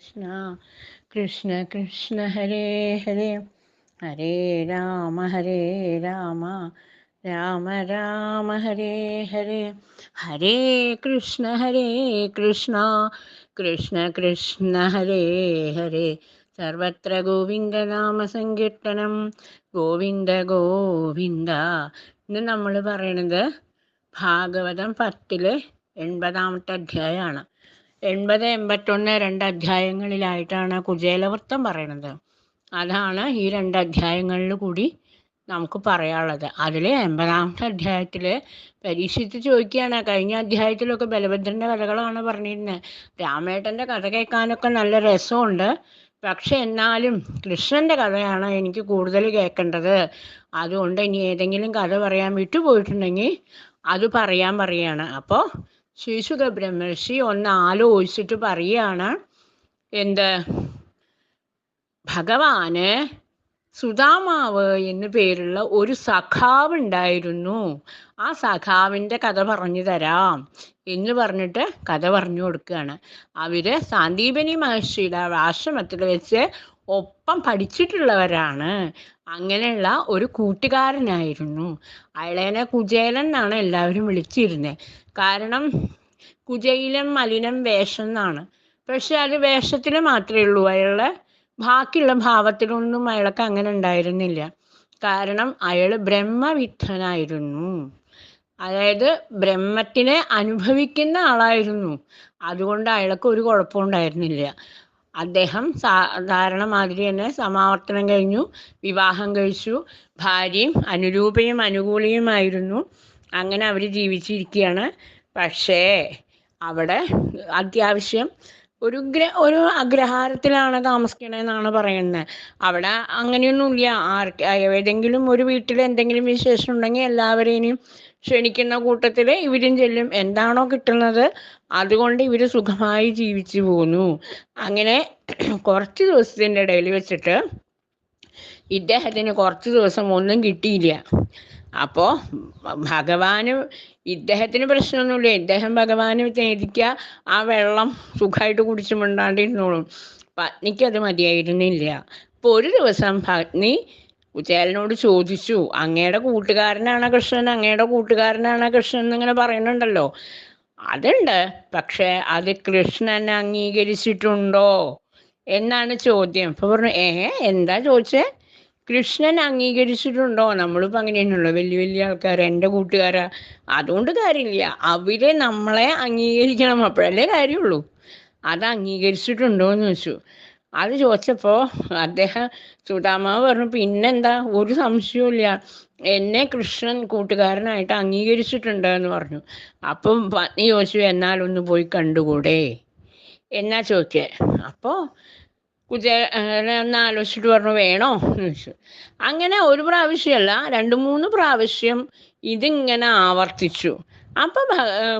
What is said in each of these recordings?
കൃഷ്ണ കൃഷ്ണ കൃഷ്ണ ഹരേ ഹരേ. ഹരേ രാമ ഹരേ രാമ. രാമ രാമ ഹരേ ഹരേ. ഹരേ കൃഷ്ണ ഹരേ കൃഷ്ണ. കൃഷ്ണ കൃഷ്ണ ഹരേ ഹരേ. സർവത്ര ഗോവിന്ദനാമ സങ്കീർത്തനം. ഗോവിന്ദ ഗോവിന്ദ. ഇന്ന് നമ്മൾ പറയണത് ഭാഗവതം പത്തിലെ എൺപതാമത്തെ അധ്യായമാണ്. എൺപത് എൺപത്തൊന്ന് രണ്ട് അധ്യായങ്ങളിലായിട്ടാണ് കുചേലവൃത്തം പറയണത്. അതാണ് ഈ രണ്ട് അധ്യായങ്ങളിൽ കൂടി നമുക്ക് പറയാനുള്ളത്. അതിൽ എൺപതാമത്തെ അധ്യായത്തിൽ പരീക്ഷിച്ച് ചോദിക്കുകയാണ്. കഴിഞ്ഞ അധ്യായത്തിലൊക്കെ ബലഭദ്രന്റെ കഥകളാണ് പറഞ്ഞിരുന്നത് രാമേട്ടന്റെ കഥ കേൾക്കാനൊക്കെ നല്ല രസമുണ്ട്. പക്ഷെ എന്നാലും കൃഷ്ണന്റെ കഥയാണ് എനിക്ക് കൂടുതൽ കേൾക്കേണ്ടത്. അതുകൊണ്ട് ഇനി ഏതെങ്കിലും കഥ പറയാൻ വിട്ടുപോയിട്ടുണ്ടെങ്കിൽ അത് പറയാൻ പറയാണ്. അപ്പോൾ ശിശുക ബ്രഹ്മർഷി ഒന്ന് ആലോചിച്ചിട്ട് പറയാണ് എന്ത്? ഭഗവാന് സുധാമാവ് എന്നു പേരുള്ള ഒരു സഖാവ് ഉണ്ടായിരുന്നു. ആ സഖാവിന്റെ കഥ പറഞ്ഞു തരാം എന്ന് പറഞ്ഞിട്ട് കഥ പറഞ്ഞു കൊടുക്കുകയാണ്. അവർ സാന്ദീപനി മഹർഷിയുടെ ആശ്രമത്തിൽ വെച്ച് ഒപ്പം പഠിച്ചിട്ടുള്ളവരാണ്. അങ്ങനെയുള്ള ഒരു കൂട്ടുകാരനായിരുന്നു. അയാളേനെ കുചേലൻ എന്നാണ് എല്ലാവരും വിളിച്ചിരുന്നത് കാരണം കുചൈലം മലിനം വേഷം എന്നാണ്. പക്ഷെ അത് വേഷത്തിൽ മാത്രമേ ഉള്ളൂ. അയാളുടെ ബാക്കിയുള്ള ഭാവത്തിലൊന്നും അയാൾക്ക് അങ്ങനെ ഉണ്ടായിരുന്നില്ല. കാരണം അയാൾ ബ്രഹ്മവിദ്ധനായിരുന്നു. അതായത് ബ്രഹ്മത്തിനെ അനുഭവിക്കുന്ന ആളായിരുന്നു. അതുകൊണ്ട് അയാൾക്ക് ഒരു കുഴപ്പമുണ്ടായിരുന്നില്ല അദ്ദേഹം സാധാരണ മാതിരി തന്നെ സമാവർത്തനം കഴിഞ്ഞു വിവാഹം കഴിച്ചു ഭാര്യയും അനുരൂപയും അനുകൂലിയുമായിരുന്നു. അങ്ങനെ അവർ ജീവിച്ചിരിക്കുകയാണ്. പക്ഷേ അവിടെ അത്യാവശ്യം ഒരു ഗ്ര ഒരു അഗ്രഹാരത്തിലാണ് താമസിക്കണമെന്നാണ് പറയുന്നത് അവിടെ അങ്ങനെയൊന്നുമില്ല. ആർക്ക് ഏതെങ്കിലും ഒരു വീട്ടിൽ എന്തെങ്കിലും വിശേഷം ഉണ്ടെങ്കിൽ എല്ലാവരെയും ക്ഷണിക്കുന്ന കൂട്ടത്തിൽ ഇവരും ചെല്ലും. എന്താണോ കിട്ടുന്നത്? അതുകൊണ്ട് ഇവർ സുഖമായി ജീവിച്ചു പോന്നു. അങ്ങനെ കുറച്ച് ദിവസത്തിന്റെ ഇടയിൽ വെച്ചിട്ട് ഇദ്ദേഹത്തിന് കുറച്ച് ദിവസം ഒന്നും കിട്ടിയില്ല. അപ്പോൾ ഭഗവാന് ഇദ്ദേഹത്തിന് പ്രശ്നമൊന്നുമില്ല. ഇദ്ദേഹം ഭഗവാന് തേടിക്കുക ആ വെള്ളം സുഖമായിട്ട് കുടിച്ചു മിണ്ടാണ്ടിരുന്നോളും പത്നിക്ക് അത് മതിയായിരുന്നില്ല. അപ്പോൾ ഒരു ദിവസം പത്നി കുചേലനോട് ചോദിച്ചു അങ്ങയുടെ കൂട്ടുകാരനാണ് കൃഷ്ണൻ? അങ്ങയുടെ കൂട്ടുകാരനാണ് കൃഷ്ണൻ? എന്നിങ്ങനെ പറയുന്നുണ്ടല്ലോ. അതുണ്ട്. പക്ഷെ അത് കൃഷ്ണൻ അംഗീകരിച്ചിട്ടുണ്ടോ? എന്നാണ് ചോദ്യം. അപ്പൊ പറഞ്ഞു ഏ എന്താ ചോദിച്ചേ? കൃഷ്ണൻ അംഗീകരിച്ചിട്ടുണ്ടോ? നമ്മളിപ്പോൾ അങ്ങനെയാണല്ലോ വലിയ വലിയ ആൾക്കാർ എന്റെ കൂട്ടുകാരാ. അതുകൊണ്ട് കാര്യമില്ല. അവരെ നമ്മളെ അംഗീകരിക്കണം. അപ്പോഴല്ലേ കാര്യമുള്ളൂ. അത് അംഗീകരിച്ചിട്ടുണ്ടോ എന്ന് ചോദിച്ചു. അത് ചോദിച്ചപ്പോൾ അദ്ദേഹം സുധാമാവ് പറഞ്ഞു പിന്നെന്താ? ഒരു സംശയവുമില്ല. എന്നെ കൃഷ്ണൻ കൂട്ടുകാരനായിട്ട് അംഗീകരിച്ചിട്ടുണ്ട് എന്ന് പറഞ്ഞു. അപ്പം പത്നി ചോദിച്ചു എന്നാലൊന്ന് പോയി കണ്ടുകൂടെ? എന്നാ ചോദിച്ചേ? അപ്പോൾ കുചേലൻ ഒന്ന് ആലോചിച്ചിട്ട് പറഞ്ഞു വേണോ എന്ന് വെച്ചു അങ്ങനെ ഒരു പ്രാവശ്യമല്ല രണ്ട് മൂന്ന് പ്രാവശ്യം ഇതിങ്ങനെ ആവർത്തിച്ചു. അപ്പം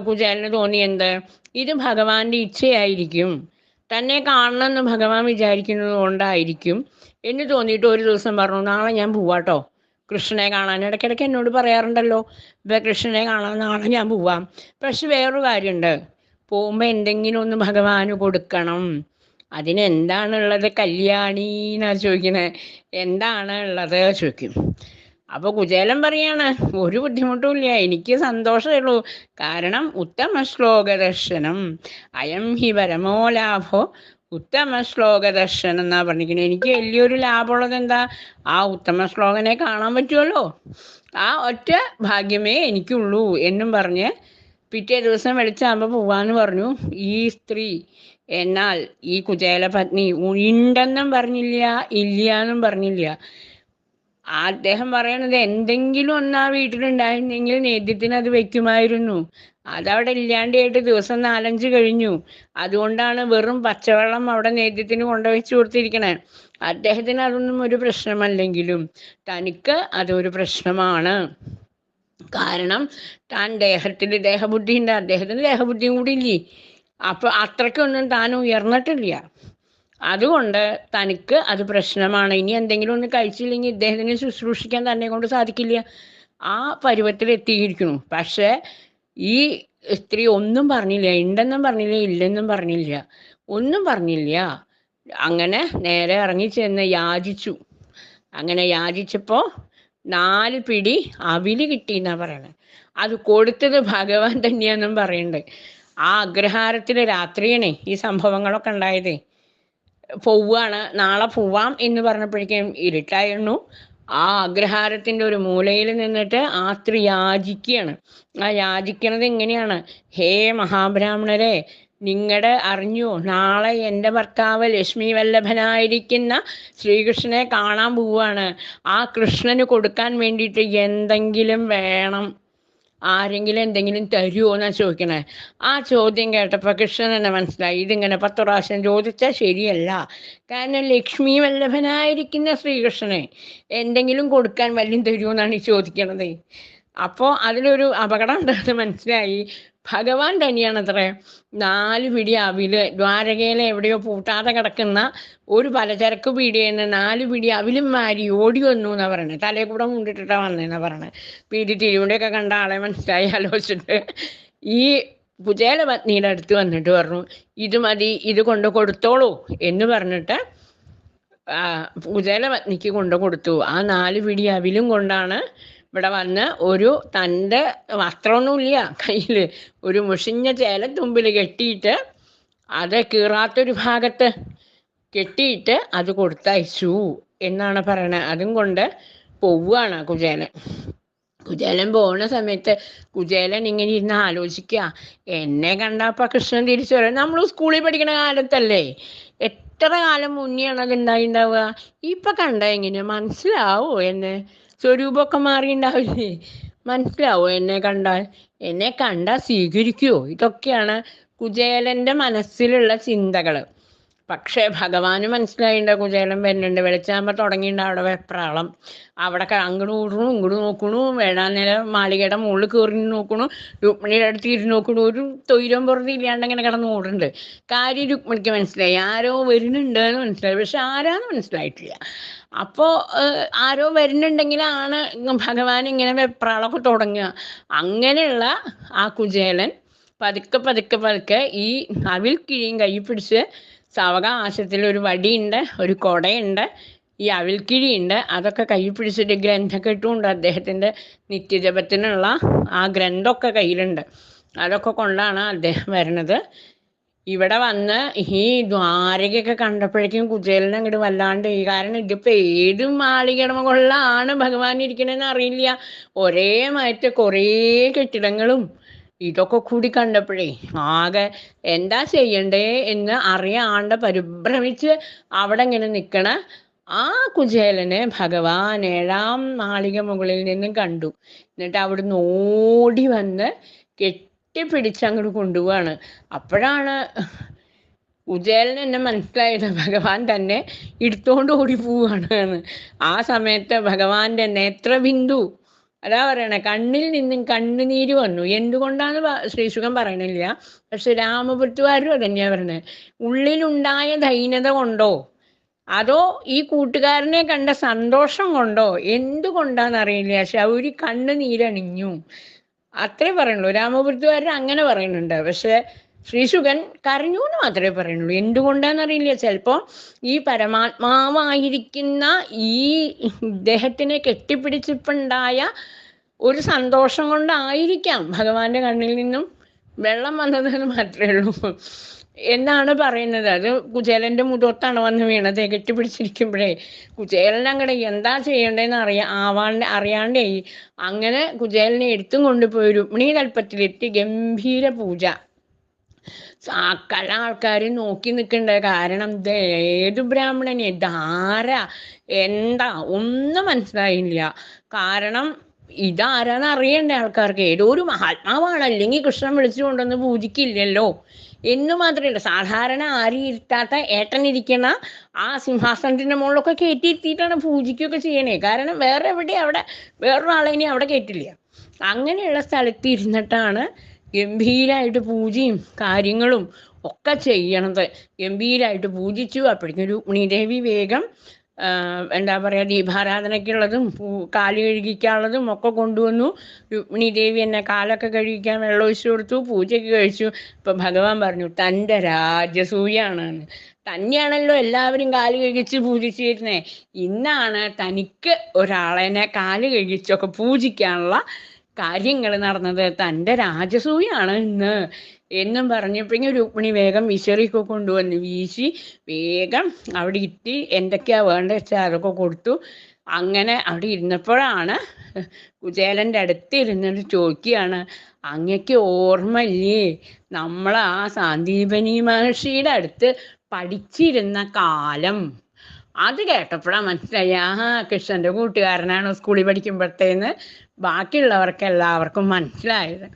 കുചേലന് തോന്നി എന്ത്? ഇത് ഭഗവാന്റെ ഇച്ഛയായിരിക്കും. തന്നെ കാണണമെന്ന് ഭഗവാൻ വിചാരിക്കുന്നത് കൊണ്ടായിരിക്കും. എന്ന് തോന്നിയിട്ട് ഒരു ദിവസം പറഞ്ഞു നാളെ ഞാൻ പോവാട്ടോ. കൃഷ്ണനെ കാണാൻ. ഇടയ്ക്കിടയ്ക്ക് എന്നോട് പറയാറുണ്ടല്ലോ ഇപ്പം കൃഷ്ണനെ കാണാൻ നാളെ ഞാൻ പോവാം. പക്ഷെ വേറൊരു കാര്യമുണ്ട്. പോകുമ്പോൾ എന്തെങ്കിലും ഒന്ന് ഭഗവാന് കൊടുക്കണം. അതിന് എന്താണുള്ളത് കല്യാണി എന്നാ ചോദിക്കുന്നത് എന്താണ് ഉള്ളത് ചോദിക്കും. അപ്പൊ കുചേലൻ പറയാണ് ഒരു ബുദ്ധിമുട്ടും ഇല്ല എനിക്ക് സന്തോഷമേ ഉള്ളൂ. കാരണം ഉത്തമ ശ്ലോക ദർശനം. അയം ഹി പരമോ ലാഭോ. ഉത്തമ ശ്ലോക ദർശനം എന്നാ പറഞ്ഞിരിക്കുന്നത് എനിക്ക് വലിയൊരു ലാഭമുള്ളത് എന്താ? ആ ഉത്തമ ശ്ലോകനെ കാണാൻ പറ്റുമല്ലോ ആ ഒറ്റ ഭാഗ്യമേ എനിക്കുള്ളൂ എന്നും പറഞ്ഞ് പിറ്റേ ദിവസം വെളിച്ചാകുമ്പോൾ പോവാന്ന് പറഞ്ഞു ഈ സ്ത്രീ എന്നാൽ ഈ കുചേല പത്നി ഉണ്ടെന്നും പറഞ്ഞില്ല ഇല്ല എന്നും പറഞ്ഞില്ല. അദ്ദേഹം പറയണത് എന്തെങ്കിലും ഒന്ന് ആ വീട്ടിലുണ്ടായിരുന്നെങ്കിൽ നേദ്യത്തിന് അത് വെക്കുമായിരുന്നു. അതവിടെ ഇല്ലാണ്ടായിട്ട് ദിവസം നാലഞ്ച് കഴിഞ്ഞു. അതുകൊണ്ടാണ് വെറും പച്ചവെള്ളം അവിടെ നേദ്യത്തിന് കൊണ്ടുവച്ച് കൊടുത്തിരിക്കണേ. അദ്ദേഹത്തിന് അതൊന്നും ഒരു പ്രശ്നമല്ലെങ്കിലും തനിക്ക് അതൊരു പ്രശ്നമാണ്. കാരണം താൻ ദേഹത്തിൽ ദേഹബുദ്ധി ഉണ്ട്. അദ്ദേഹത്തിന് ദേഹബുദ്ധിയും കൂടി ഇല്ലേ? അപ്പൊ അത്രയ്ക്കൊന്നും താൻ ഉയർന്നിട്ടില്ല. അതുകൊണ്ട് തനിക്ക് അത് പ്രശ്നമാണ്. ഇനി എന്തെങ്കിലും ഒന്ന് കഴിച്ചില്ലെങ്കിൽ ഇദ്ദേഹത്തിനെ ശുശ്രൂഷിക്കാൻ തന്നെ കൊണ്ട് സാധിക്കില്ല. ആ പരുവത്തിൽ എത്തിയിരിക്കുന്നു. പക്ഷേ ഈ സ്ത്രീ ഒന്നും പറഞ്ഞില്ല. ഉണ്ടെന്നും പറഞ്ഞില്ല ഇല്ലെന്നും പറഞ്ഞില്ല. ഒന്നും പറഞ്ഞില്ല. അങ്ങനെ നേരെ ഇറങ്ങി ചെന്ന് യാചിച്ചു. അങ്ങനെ യാചിച്ചപ്പോൾ നാല് പിടി അവിൽ കിട്ടി എന്നാ പറയണേ അത് കൊടുത്തത് ഭഗവാൻ തന്നെയാണെന്നും പറയുന്നുണ്ട്. ആ അഗ്രഹാരത്തിൽ രാത്രിയാണ് ഈ സംഭവങ്ങളൊക്കെ ഉണ്ടായത്. പോവാണ് നാളെ പോവാം എന്ന് പറഞ്ഞപ്പോഴേക്കും ഇരുട്ടായിരുന്നു. ആ അഗ്രഹാരത്തിന്റെ ഒരു മൂലയിൽ നിന്നിട്ട് ആ സ്ത്രീ യാചിക്കുകയാണ്. ആ യാചിക്കണത് എങ്ങനെയാണ്? ഹേ മഹാബ്രാഹ്മണരെ നിങ്ങളുടെ അറിഞ്ഞോ? നാളെ എന്റെ ഭർത്താവ് ലക്ഷ്മി വല്ലഭനായിരിക്കുന്ന ശ്രീകൃഷ്ണനെ കാണാൻ പോവുകയാണ്. ആ കൃഷ്ണന് കൊടുക്കാൻ വേണ്ടിയിട്ട് എന്തെങ്കിലും വേണം. ആരെങ്കിലും എന്തെങ്കിലും തരുമോ എന്നാ ചോദിക്കണേ? ആ ചോദ്യം കേട്ടപ്പോൾ കൃഷ്ണൻ തന്നെ മനസ്സിലായി. ഇതിങ്ങനെ പത്ത് പ്രാവശ്യം ചോദിച്ചാൽ ശരിയല്ല. കാരണം ലക്ഷ്മി വല്ലഭനായിരിക്കുന്ന ശ്രീകൃഷ്ണനെ എന്തെങ്കിലും കൊടുക്കാൻ വല്ലതും തരുമോ എന്നാണ് ഈ ചോദിക്കണത്. അപ്പോൾ അതിലൊരു അപകടം ഉണ്ടെന്ന് മനസ്സിലായി. ഭഗവാൻ തന്നെയാണത്രേ. നാല് പിടി അവിൽ ദ്വാരകയിലെ എവിടെയോ പൂട്ടാതെ കിടക്കുന്ന ഒരു പലചരക്ക് പീടിക നിന്ന് നാല് പിടി അവിലും മാരി ഓടി വന്നു എന്നാ പറയണത് തലയിൽ കൂടെ മുണ്ടിട്ടിട്ടാ വന്നേന്നാ പറയണത് പീടി തിരുവിടെയൊക്കെ കണ്ട ആളെ മനസ്സിലായി ആലോചിച്ചിട്ട്. ഈ പുജേല പത്നിയുടെ അടുത്ത് വന്നിട്ട് പറഞ്ഞു ഇത് മതി ഇത് കൊണ്ട് കൊടുത്തോളൂ എന്ന് പറഞ്ഞിട്ട് കുചേല പത്നിക്ക് കൊണ്ട് കൊടുത്തു. ആ നാല് പിടി അവിലും കൊണ്ടാണ് ഇവിടെ വന്ന് ഒരു തന്റെ വസ്ത്രമൊന്നുമില്ല. കയ്യിൽ ഒരു മുഷിഞ്ഞ ചേല തുമ്പിൽ കെട്ടിയിട്ട് അത് കീറാത്തൊരു ഭാഗത്ത് കെട്ടിയിട്ട് അത് കൊടുത്തയച്ചു എന്നാണ് പറയണത്. അതും കൊണ്ട് പോവുകയാണ് കുചേലൻ. കുചേലൻ പോകുന്ന സമയത്ത് കുചേലൻ ഇങ്ങനെ ഇരുന്ന് ആലോചിക്കുക. എന്നെ കണ്ടപ്പോൾ കൃഷ്ണൻ തിരിച്ചു വരാം നമ്മൾ സ്കൂളിൽ പഠിക്കുന്ന കാലത്തല്ലേ? എത്ര കാലം മുന്നെയാണ് അത് ഉണ്ടായിണ്ടാവുക? ഇപ്പൊ കണ്ട എങ്ങനെ മനസ്സിലാവോ എന്നെ? സ്വരൂപമൊക്കെ മാറിയിട്ടുണ്ടാവില്ലേ മനസ്സിലാവോ? എന്നെ കണ്ടാൽ എന്നെ കണ്ടാൽ സ്വീകരിക്കുവോ ഇതൊക്കെയാണ് കുചേലന്റെ മനസ്സിലുള്ള ചിന്തകൾ. പക്ഷേ ഭഗവാന് മനസ്സിലായിണ്ട കുചേലൻ വരുന്നുണ്ട് വെളിച്ചാകുമ്പോൾ തുടങ്ങിയിട്ടുണ്ട് അവിടെ വെപ്രാളം. അവിടെ അങ്ങോട്ട് ഓടണു ഇങ്ങോട്ട് നോക്കണു വേഴാനില മാളികയുടെ മുകളിൽ കയറി നോക്കണു രുക്മിണിയുടെ അടുത്ത് ഇരുന്ന് നോക്കണു ഒരു തൊയിലം പുറത്ത് ഇല്ലാണ്ട് ഇങ്ങനെ കിടന്ന് ഓടുന്നുണ്ട് കാര്യം രുക്മിണിക്ക് മനസ്സിലായി ആരോ വരുന്നുണ്ട് എന്ന് മനസ്സിലായി പക്ഷെ ആരാന്ന് മനസ്സിലായിട്ടില്ല. അപ്പോൾ ആരോ വരുന്നുണ്ടെങ്കിലാണ് ഭഗവാൻ ഇങ്ങനെ വെപ്രാളൊക്കെ തുടങ്ങുക അങ്ങനെയുള്ള ആ കുചേലൻ പതുക്കെ പതുക്കെ പതുക്കെ ഈ അവിൽ കിഴിയും കൈ പിടിച്ച് സാവകാശത്തിൽ ഒരു വടിയുണ്ട് ഒരു കൊടയുണ്ട് ഈ അവിൽക്കിഴിയുണ്ട്. അതൊക്കെ കൈ പിടിച്ചിട്ട് ഗ്രന്ഥക്കെട്ടുമുണ്ട് അദ്ദേഹത്തിന്റെ നിത്യജപത്തിനുള്ള ആ ഗ്രന്ഥമൊക്കെ കയ്യിലുണ്ട്. അതൊക്കെ കൊണ്ടാണ് അദ്ദേഹം വരണത് ഇവിടെ വന്ന് ഈ ദ്വാരകയൊക്കെ കണ്ടപ്പോഴേക്കും കുചേലിനെ അങ്ങോട്ട് വല്ലാണ്ട് ഈ കാരണം ഇതിപ്പോ ഏത് മാളികയുടെ മുകളിലാണ് ഭഗവാൻ ഇരിക്കണെന്ന് അറിയില്ല. ഒരേ മാറ്റ കുറേ കെട്ടിടങ്ങളും ഇതൊക്കെ കൂടി കണ്ടപ്പോഴേ ആകെ എന്താ ചെയ്യണ്ടേ എന്ന് അറിയാണ്ട് പരിഭ്രമിച്ച് അവിടെ ഇങ്ങനെ നിൽക്കണ ആ കുചേലനെ ഭഗവാൻ ഏഴാം നാളിക മുകളിൽ നിന്നും കണ്ടു. എന്നിട്ട് അവിടുന്ന് ഓടി വന്ന് കെട്ടിപ്പിടിച്ച് അങ്ങോട്ട് കൊണ്ടുപോവാണ്. അപ്പോഴാണ് കുചേലൻ എന്നെ മനസ്സിലായത്. ഭഗവാൻ തന്നെ എടുത്തോണ്ട് ഓടി എന്ന്. ആ സമയത്ത് ഭഗവാന്റെ നേത്രബിന്ദു അതാ പറയണേ കണ്ണിൽ നിന്നും കണ്ണുനീര് വന്നു. എന്തുകൊണ്ടാന്ന് ശ്രീശുഖൻ പറയണില്ല. പക്ഷെ രാമപുരത്തുകാരും അതന്നെയാ പറയണത് ഉള്ളിലുണ്ടായ ദൈനത കൊണ്ടോ അതോ ഈ കൂട്ടുകാരനെ കണ്ട സന്തോഷം കൊണ്ടോ എന്തുകൊണ്ടാന്നറിയില്ല. ശൗരി കണ്ണുനീരണിഞ്ഞു. അത്രേ പറയുള്ളൂ രാമപുരത്തുകാരൻ അങ്ങനെ പറയുന്നുണ്ട് പക്ഷെ ശ്രീശുഖൻ കരഞ്ഞു എന്ന് മാത്രമേ പറയുന്നുള്ളൂ എന്തുകൊണ്ടാന്നറിയില്ല. ചിലപ്പോ ഈ പരമാത്മാവായിരിക്കുന്ന ഈ ഇദ്ദേഹത്തിനെ കെട്ടിപ്പിടിച്ചിപ്പുണ്ടായ ഒരു സന്തോഷം കൊണ്ടായിരിക്കാം ഭഗവാന്റെ കണ്ണിൽ നിന്നും വെള്ളം വന്നതെന്ന് മാത്രമേ ഉള്ളൂ. എന്നാണ് പറയുന്നത്? അത് കുചേലന്റെ മുഖത്താണ് വന്ന് വീണത്. കെട്ടിപ്പിടിച്ചിരിക്കുമ്പോഴേ കുചേലൻ അങ്ങടെ എന്താ ചെയ്യേണ്ടതെന്ന് അറിയാ ആവാണ്ട് അറിയാണ്ടേ അങ്ങനെ കുചേലനെ എടുത്തും കൊണ്ടുപോയി രുക്മിണി ഗംഭീര പൂജ. സകല ആൾക്കാർ നോക്കി നിൽക്കണ്ട കാരണം ഏത് ബ്രാഹ്മണനെ? ധാര. എന്താ? ഒന്നും മനസ്സിലായില്ല. കാരണം ഇതാരാന്ന് അറിയണ്ടേ ആൾക്കാർക്ക്? ഏതോ ഒരു മഹാത്മാവാണ്. അല്ലെങ്കിൽ കൃഷ്ണൻ വിളിച്ചു കൊണ്ടുവന്ന് പൂജിക്കില്ലല്ലോ. എന്ന് മാത്രമല്ല സാധാരണ ആരും ഇരുത്താത്ത ഏട്ടൻ ഇരിക്കണ ആ സിംഹാസനത്തിന്റെ മുകളിലൊക്കെ കയറ്റിയിരുത്തിയിട്ടാണ് പൂജിക്കുകയൊക്കെ ചെയ്യണേ. കാരണം വേറെ എവിടെ അവിടെ വേറൊരാളെ ഇനി അവിടെ കയറ്റില്ല. അങ്ങനെയുള്ള സ്ഥലത്ത് ഇരുന്നിട്ടാണ് ഗംഭീരമായിട്ട് പൂജയും കാര്യങ്ങളും ഒക്കെ ചെയ്യണത്. ഗംഭീരമായിട്ട് പൂജിച്ചു. അപ്പോഴേക്കും രുക്മിണി ദേവി വേഗം എന്താ പറയുക ദീപാരാധനയ്ക്കുള്ളതും കാൽ കഴുകിക്കാനുള്ളതും ഒക്കെ കൊണ്ടുവന്നു. രുക്മിണി ദേവി എന്നെ കാലൊക്കെ കഴുകിക്കാൻ വെള്ളം ഒഴിച്ചു കൊടുത്തു പൂജയ്ക്ക് കഴിച്ചു. ഇപ്പം ഭഗവാൻ പറഞ്ഞു തന്റെ രാജസൂയാണ് തന്നെയാണല്ലോ എല്ലാവരും കാൽ കഴിച്ച് പൂജിച്ചിരുന്നേ. ഇന്നാണ് തനിക്ക് ഒരാളെന്നെ കാൽ കഴിച്ചൊക്കെ പൂജിക്കാനുള്ള കാര്യങ്ങൾ നടന്നത്. തന്റെ രാജസൂയാണ് ഇന്ന് എന്നും പറഞ്ഞപ്പോഴേക്കും രുക്മിണി വേഗം വിശറിയൊക്കെ കൊണ്ടുവന്ന് വീശി വേഗം അവിടെ ഇട്ടി എന്തൊക്കെയാ വേണ്ടത് വെച്ചാൽ അതൊക്കെ കൊടുത്തു. അങ്ങനെ അവിടെ ഇരുന്നപ്പോഴാണ് കുചേലന്റെ അടുത്ത് ഇരുന്നിട്ട് ചോദിക്കുകയാണ് അങ്ങക്ക് ഓർമ്മയില്ലേ നമ്മൾ ആ സാന്ദീപനി മഹർഷിയുടെ അടുത്ത് പഠിച്ചിരുന്ന കാലം? അത് കേട്ടപ്പോഴാണ് മനസ്സിലായി ആ കൃഷ്ണന്റെ കൂട്ടുകാരനാണ് സ്കൂളിൽ പഠിക്കുമ്പോഴത്തേന്ന്. ബാക്കിയുള്ളവർക്ക് എല്ലാവർക്കും മനസ്സിലായത്.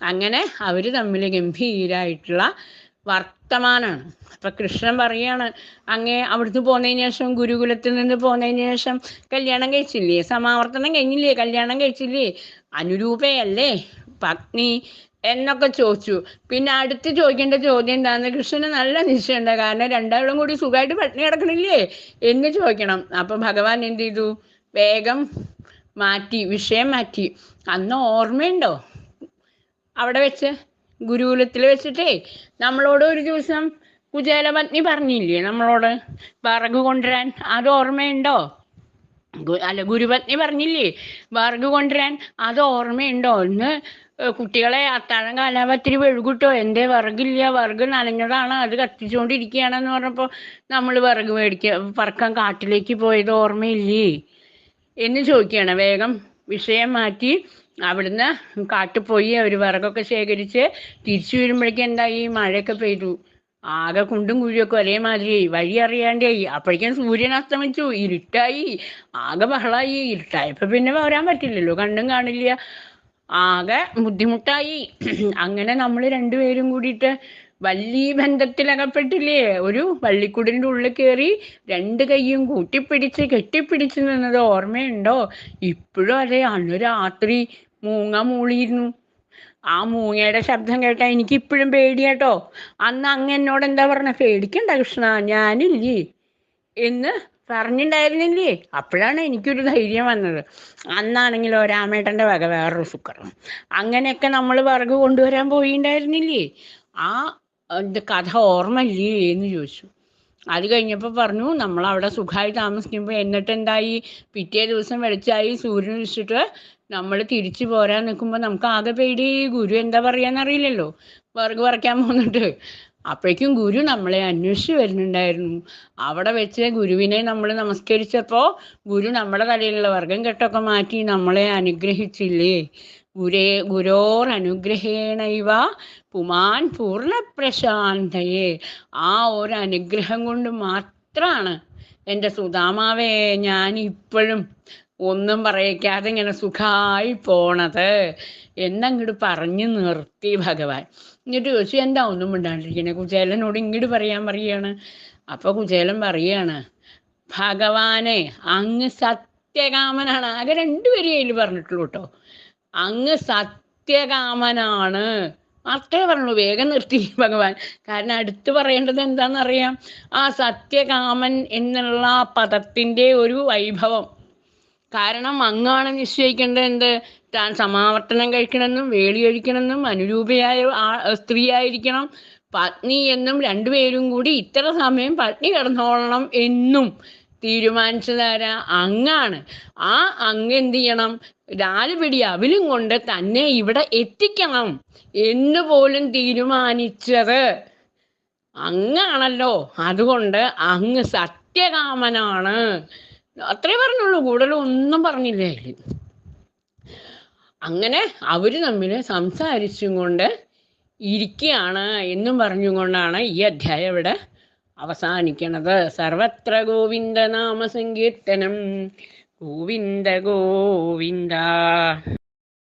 അങ്ങനെ അവർ തമ്മിൽ ഗംഭീരായിട്ടുള്ള വർത്തമാനമാണ് അപ്പൊ കൃഷ്ണൻ പറയാണ് അങ്ങേ അവിടുന്ന് പോന്നതിന് ശേഷം ഗുരുകുലത്തിൽ നിന്ന് പോന്നതിന് ശേഷം കല്യാണം കഴിച്ചില്ലേ? സമാവർത്തനം കഴിഞ്ഞില്ലേ? കല്യാണം കഴിച്ചില്ലേ? അനുരൂപയല്ലേ? പത്നി എന്നൊക്കെ ചോദിച്ചു. പിന്നെ അടുത്ത് ചോദിക്കേണ്ട ചോദ്യം എന്താണെന്ന് കൃഷ്ണന് നല്ല നിശ്ചയമുണ്ട്. കാരണം രണ്ടാളും കൂടി സുഖമായിട്ട് പട്ടിണി കിടക്കണില്ലേ? എന്ന് ചോദിക്കണം. അപ്പൊ ഭഗവാൻ എന്ത് ചെയ്തു? വേഗം മാറ്റി വിഷയം മാറ്റി. അന്ന് ഓർമ്മയുണ്ടോ? അവിടെ വെച്ച് ഗുരുകുലത്തിൽ വെച്ചിട്ടേ നമ്മളോട് ഒരു ദിവസം കുചേലപത്നി പറഞ്ഞില്ലേ നമ്മളോട്? വിറക് കൊണ്ടുവരാൻ അത് ഓർമ്മയുണ്ടോ? അല്ല ഗുരുപത്നി പറഞ്ഞില്ലേ? വിറക് കൊണ്ടുവരാൻ അത് ഓർമ്മയുണ്ടോ? ഒന്ന് കുട്ടികളെ അത്താഴം കാലാപത്തിരി വെഴുകിട്ടോ? എന്തേ വിറകില്ല വിറക് നനഞ്ഞതാണ് അത് കത്തിച്ചുകൊണ്ടിരിക്കുകയാണെന്ന് പറഞ്ഞപ്പോൾ നമ്മൾ വിറക് മേടിക്ക പറക്കാൻ കാട്ടിലേക്ക് പോയത് ഓർമ്മയില്ലേ? എന്ന് ചോദിക്കുകയാണ്. വേഗം വിഷയം മാറ്റി അവിടുന്ന് കാട്ടിൽ പോയി അവർ വിറകൊക്കെ ശേഖരിച്ച് തിരിച്ചു വരുമ്പോഴേക്കും എന്തായി മഴയൊക്കെ പെയ്തു. ആകെ കുണ്ടും കുഴിയൊക്കെ ഒരേമാതിരിയായി. വഴി അറിയാണ്ടായി. അപ്പോഴേക്കും സൂര്യൻ അസ്തമിച്ചു. ഇരുട്ടായി. ആകെ ബഹളായി. ഇരുട്ടായപ്പോൾ പിന്നെ വരാൻ പറ്റില്ലല്ലോ. കണ്ടും കാണില്ല. ആകെ ബുദ്ധിമുട്ടായി. അങ്ങനെ നമ്മൾ രണ്ടുപേരും കൂടിയിട്ട് വലിയ ബന്ധത്തിലകപ്പെട്ടില്ലേ? ഒരു വള്ളിക്കുടിന്റെ ഉള്ളിൽ കയറി രണ്ട് കൈയും കൂട്ടിപ്പിടിച്ച് കെട്ടിപ്പിടിച്ച് നിന്നത് ഓർമ്മയുണ്ടോ? ഇപ്പോഴും അതെ അന്ന് രാത്രി മൂങ്ങ മൂളിയിരുന്നു. ആ മൂങ്ങയുടെ ശബ്ദം കേട്ടാ എനിക്ക് ഇപ്പോഴും പേടിയാട്ടോ. അന്ന് അങ്ങ് എന്നോട് എന്താ പറഞ്ഞ? പേടിക്കണ്ട കൃഷ്ണ ഞാനില്ലേ? എന്ന് പറഞ്ഞിട്ടുണ്ടായിരുന്നില്ലേ അപ്പോഴാണ് എനിക്കൊരു ധൈര്യം വന്നത്. അന്നാണെങ്കിൽ ഒരാമേട്ടന്റെ വക വേറൊരു സുക്കറും. അങ്ങനെയൊക്കെ നമ്മൾ വിറക് കൊണ്ടുവരാൻ പോയിണ്ടായിരുന്നില്ലേ? ആ ഇത് കഥ ഓർമ്മയില്ലേ എന്ന് ചോദിച്ചു. അത് കഴിഞ്ഞപ്പോൾ പറഞ്ഞു നമ്മൾ അവിടെ സുഖമായി താമസിക്കുമ്പോൾ എന്നിട്ട് എന്തായി? പിറ്റേ ദിവസം വെളിച്ചായി സൂര്യൻ ഉദിച്ചിട്ട് നമ്മൾ തിരിച്ചു പോരാൻ നിൽക്കുമ്പോൾ നമുക്ക് ആകെ പേടി. ഗുരു എന്താ പറയാന്നറിയില്ലല്ലോ വിറക് പറിക്കാൻ പോകുന്നുണ്ട് അപ്പോഴേക്കും ഗുരു നമ്മളെ അന്വേഷിച്ച് വരുന്നുണ്ടായിരുന്നു. അവിടെ വെച്ച് ഗുരുവിനെ നമ്മൾ നമസ്കരിച്ചപ്പോൾ ഗുരു നമ്മുടെ തലയിലുള്ള വർഗം കെട്ടൊക്കെ മാറ്റി നമ്മളെ അനുഗ്രഹിച്ചില്ലേ? ഗുരേ ഗുരോർ അനുഗ്രഹേണൈവ പുമാൻ പൂർണപ്രശാന്തയെ ആ ഒരു അനുഗ്രഹം കൊണ്ട് മാത്രമാണ് എന്റെ സുധാമാവേ ഞാൻ ഇപ്പോഴും ഒന്നും പറയിക്കാതെ ഇങ്ങനെ സുഖമായി പോണത്. എന്നങ്ങോട്ട് പറഞ്ഞു നിർത്തി ഭഗവാൻ. എന്നിട്ട് ചോദിച്ചു എന്താ ഒന്നും ഉണ്ടാണ്ടിരിക്കുന്നത് കുചേലനോട് ഇങ്ങോട്ട് പറയാൻ പറയാണ്. അപ്പൊ കുചേലൻ പറയാണ് ഭഗവാനെ അങ്ങ് സത്യകാമനാണ്. ആകെ രണ്ടുപേരെയും അതിൽ പറഞ്ഞിട്ടുള്ളൂ കേട്ടോ അങ്ങ് സത്യകാമനാണ്. അത്രേ പറഞ്ഞു. വേഗം നിർത്തി ഭഗവാൻ. കാരണം അടുത്ത് പറയേണ്ടത് എന്താണെന്നറിയാം? ആ സത്യകാമൻ എന്നുള്ള ആ പദത്തിന്റെ ഒരു വൈഭവം. കാരണം അങ്ങാണ് നിശ്ചയിക്കേണ്ടത് എന്ത് താൻ സമാവർത്തനം കഴിക്കണമെന്നും വേളി കഴിക്കണമെന്നും അനുരൂപയായ ആ- സ്ത്രീയായിരിക്കണം. പത്നി എന്നും രണ്ടുപേരും കൂടി ഇത്ര സമയം പത്നി കിടന്നോളണം എന്നും. തീരുമാനിച്ചതാരാ? അങ്ങാണ്. ആ അങ്ങ് എന്ത് ചെയ്യണം? നാല് പിടി അവിലും കൊണ്ട് തന്നെ ഇവിടെ എത്തിക്കണം എന്ന് പോലും തീരുമാനിച്ചത്. അങ്ങാണല്ലോ. അതുകൊണ്ട് അങ്ങ് സത്യകാമനാണ്. അത്രേ പറഞ്ഞുള്ളൂ. കൂടുതൽ ഒന്നും പറഞ്ഞില്ല? അങ്ങനെ അവർ തമ്മിൽ സംസാരിച്ചും കൊണ്ട് ഇരിക്കുകയാണ് എന്നും പറഞ്ഞും കൊണ്ടാണ് ഈ അധ്യായം ഇവിടെ അവസാനിക്കണത് സർവത്ര ഗോവിന്ദ നാമ സങ്കീർത്തനം. ഗോവിന്ദ ഗോവിന്ദ.